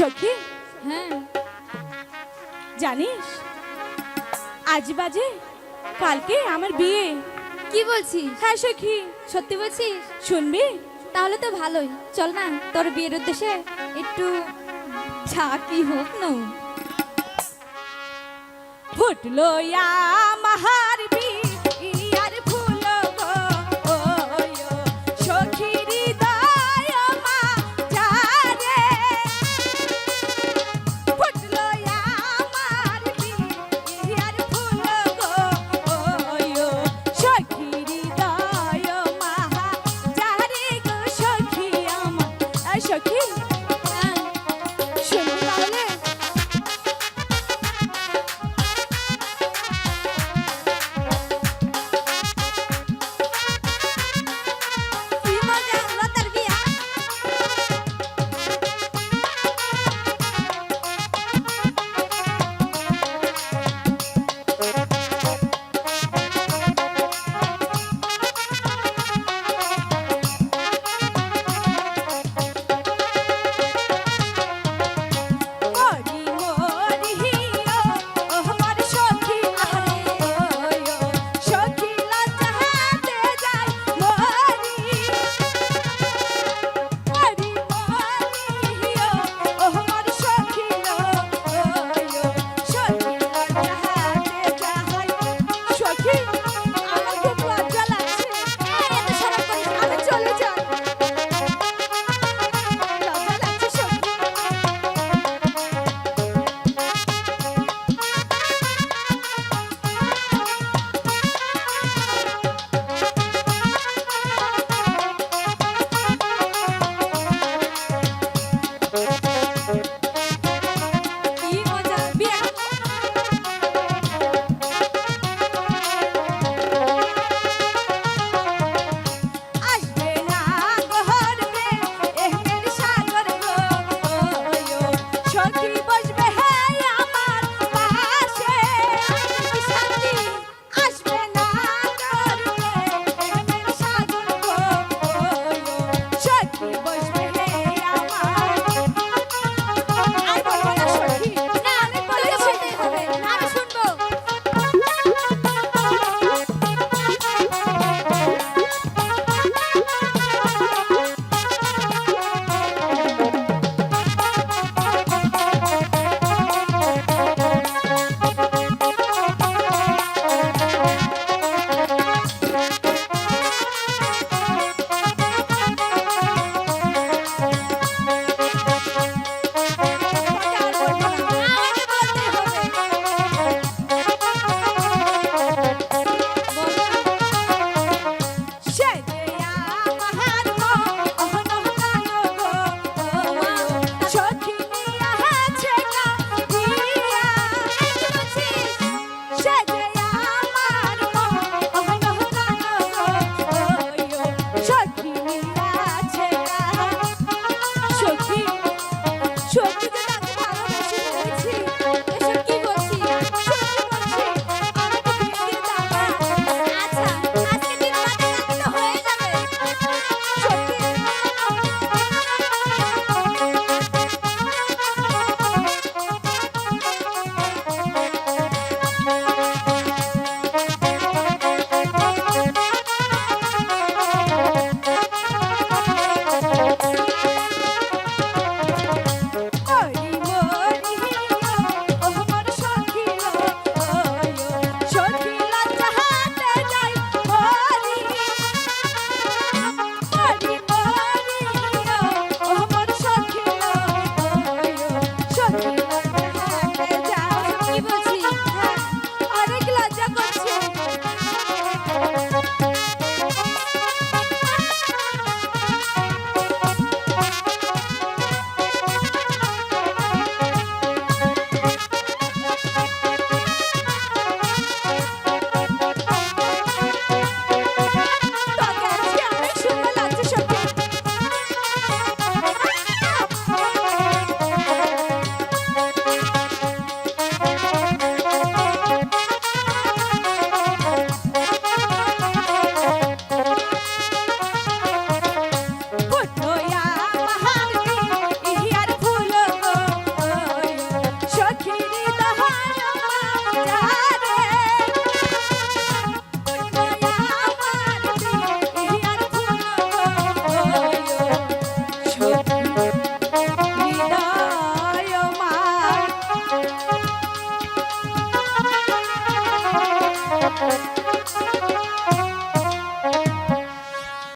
সখী হ্যাঁ। জানিস আজ বাজে কালকে আমার বিয়ে। কি বলছিস? হ্যাঁ সখী। সত্যি বলছিস? শুনবি? তাহলে তো ভালোই। চল না তোর বিয়ের উদ্দেশ্যে একটু চা কি হোক না। ফুটলো মাহার